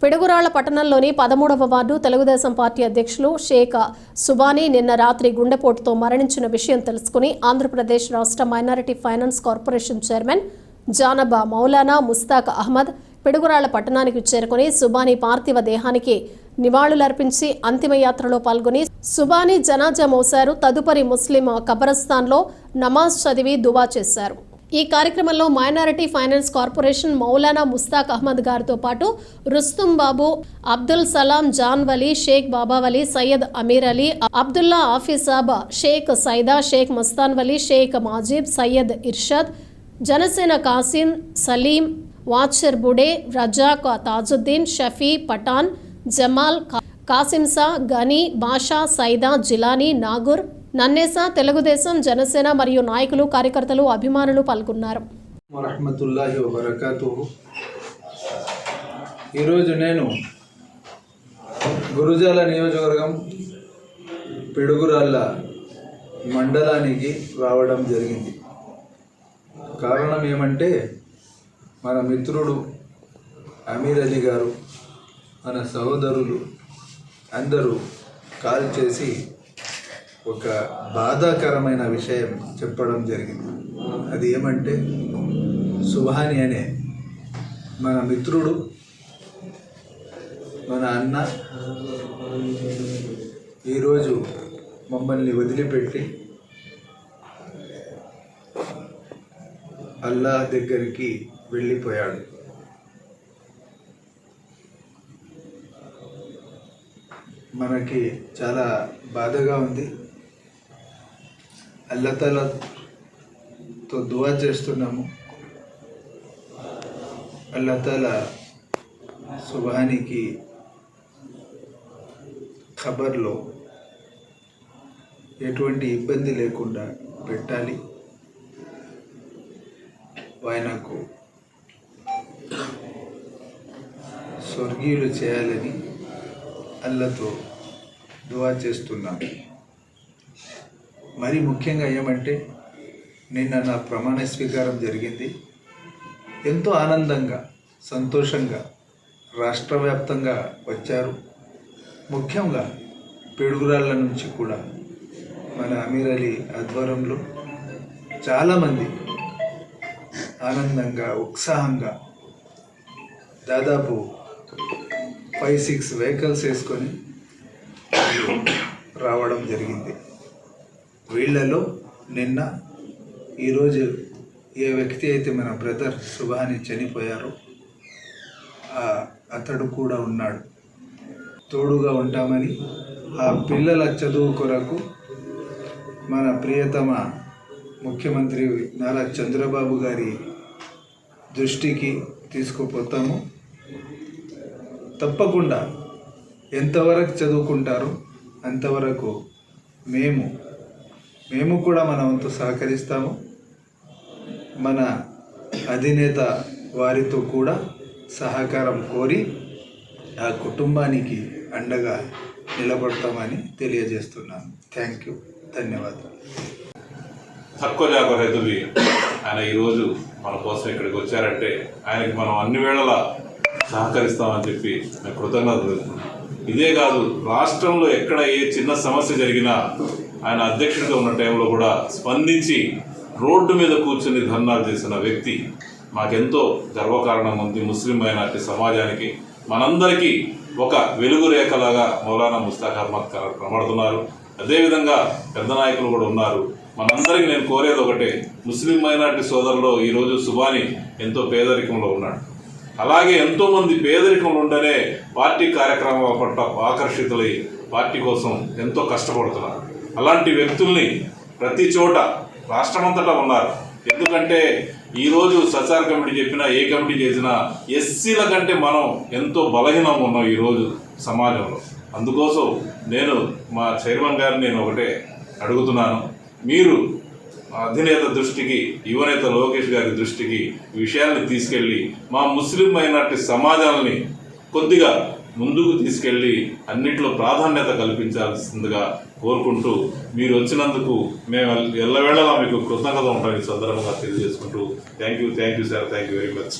పిడుగురాళ్ళ పట్టణంలోని పదమూడవ ward Telugu Desam party అధ్యక్షులు షేక్ సుబానీ నిన్న రాత్రి గుండెపోటుతో మరణించిన విషయం తెలుసుకుని ఆంధ్రప్రదేశ్ రాష్ట్ర minority finance corporation chairman జానబా Maulana Mushtaq Ahmed Piduguralla పట్టణానికి చేరుకుని సుబానీ పార్థివ దేహానికి నివాళులర్పించి అంతిమయాత్రలో పాల్గొని సుబానీ జనాజా మోశారు తదుపరి ముస్లిం కబరస్థాన్లో నమాజ్ చదివి దువా చేశారు. ఈ కార్యక్రమంలో minority finance corporation Maulana Mustaq Ahmed గారితో పాటు రుస్తుం బాబు అబ్దుల్ సలాం జాన్ వలీ షేక్ బాబావలి సయ్యద్ అమీర్ అలీ అబ్దుల్లా ఆఫీసాబ్ షేక్ సైదా షేక్ మస్తాన్ వలీ షేక్ మాజీబ్ సయ్యద్ ఇర్షద్ జనసేన కాసిన్ సలీం వాచర్ బుడే రజాక్ తాజుద్దీన్ షఫీ పఠాన్ జమాల్ కాసింసా గనీ బాషా సైదా జిలానీ నాగూర్ నన్నేసా తెలుగుదేశం జనసేన మరియు నాయకులు కార్యకర్తలు అభిమానులు పాల్గొన్నారు. ఈరోజు నేను గురుజాల నియోజకవర్గం పిడుగురాళ్ళ మండలానికి రావడం జరిగింది. కారణం ఏమంటే మన మిత్రుడు అమీర్ అలీ గారు మన సహోదరులు అందరూ కాల్ చేసి ఒక బాధాకరమైన విషయం చెప్పడం జరిగింది. అది ఏమంటే సుభాని అనే మన మిత్రుడు మన అన్న ఈరోజు మమ్మల్ని వదిలిపెట్టి అల్లా దగ్గరికి వెళ్ళిపోయాడు. మనకి చాలా బాధగా ఉంది. అల్లతలతో దువా చేస్తున్నాము. అల్లతల శుభానికి ఖబర్లో ఎటువంటి ఇబ్బంది లేకుండా పెట్టాలి. ఆయనకు స్వర్గీయులు చేయాలని అల్లతో దువా చేస్తున్నాను మరి ముఖ్యంగా ఏమంటే నిన్న నా ప్రమాణ స్వీకారం జరిగింది. ఎంతో ఆనందంగా సంతోషంగా రాష్ట్ర వ్యాప్తంగా వచ్చారు. ముఖ్యంగా పిడుగురాళ్ళ నుంచి కూడా మన అమీర్ అలీ ఆధ్వర్యంలో చాలామంది ఆనందంగా ఉత్సాహంగా దాదాపు ఫైవ్ సిక్స్ వెహికల్స్ వేసుకొని రావడం జరిగింది. వీళ్ళలో నిన్న ఈరోజు ఏ వ్యక్తి అయితే మన బ్రదర్ సుభాని చనిపోయారో ఆ అతడు కూడా ఉన్నాడు. తోడుగా ఉంటామని ఆ పిల్లల చదువు కొరకు మన ప్రియతమ ముఖ్యమంత్రి నారా చంద్రబాబు గారి దృష్టికి తీసుకుపోతాము. తప్పకుండా ఎంతవరకు చదువుకుంటారో అంతవరకు మేము మేము కూడా మన వంతు సహకరిస్తాము. మన అధినేత వారితో కూడా సహకారం కోరి ఆ కుటుంబానికి అండగా నిలబడతామని తెలియజేస్తున్నాను. Thank you. ధన్యవాదాలు. తక్కువ జాబ్ రైతులు ఆయన ఈరోజు మన కోసం ఇక్కడికి వచ్చారంటే ఆయనకి మనం అన్ని వేళలా సహకరిస్తామని చెప్పి నేను కృతజ్ఞతలు ఇదే కాదు రాష్ట్రంలో ఎక్కడ ఏ చిన్న సమస్య జరిగినా ఆయన అధ్యక్షుడిగా ఉన్న టైంలో కూడా స్పందించి రోడ్డు మీద కూర్చుని ధర్నాలు చేసిన వ్యక్తి మాకెంతో గర్వకారణం ఉంది. ముస్లిం మైనార్టీ సమాజానికి మనందరికీ ఒక వెలుగు రేఖలాగా మౌలానా ముస్తాక్ అహ్మద్ కనబడుతున్నారు. అదేవిధంగా పెద్ద నాయకులు కూడా ఉన్నారు. మనందరికీ నేను కోరేది ఒకటే ముస్లిం మైనార్టీ సోదరులో ఈరోజు సుబాని ఎంతో పేదరికంలో ఉన్నాడు. అలాగే ఎంతోమంది పేదరికంలో ఉండనే పార్టీ కార్యక్రమాల పట్ల ఆకర్షితులై పార్టీ కోసం ఎంతో కష్టపడుతున్నారు. అలాంటి వ్యక్తుల్ని ప్రతి చోట రాష్ట్రమంతటా ఉన్నారు. ఎందుకంటే ఈరోజు సచార్ కమిటీ చెప్పినా ఏ కమిటీ చేసినా ఎస్సీల కంటే మనం ఎంతో బలహీనంగా ఉన్నాం ఈరోజు సమాజంలో. అందుకోసం నేను మా చైర్మన్ గారిని నేను ఒకటే అడుగుతున్నాను. మీరు అధినేత దృష్టికి యువనేత లోకేష్ గారి దృష్టికి విషయాల్ని విషయాన్ని తీసుకెళ్ళి మా ముస్లిం మైనార్టీ సమాజాలని కొద్దిగా ముందుకు తీసుకెళ్ళి అన్నిట్లో ప్రాధాన్యత కల్పించాల్సిందిగా కోరుకుంటూ మీరు వచ్చినందుకు మేము ఎల్లవేళలా మీకు కృతజ్ఞత ఉంటాం ఈ సందర్భంగా తెలియజేసుకుంటూ. Thank you thank you sir thank you very much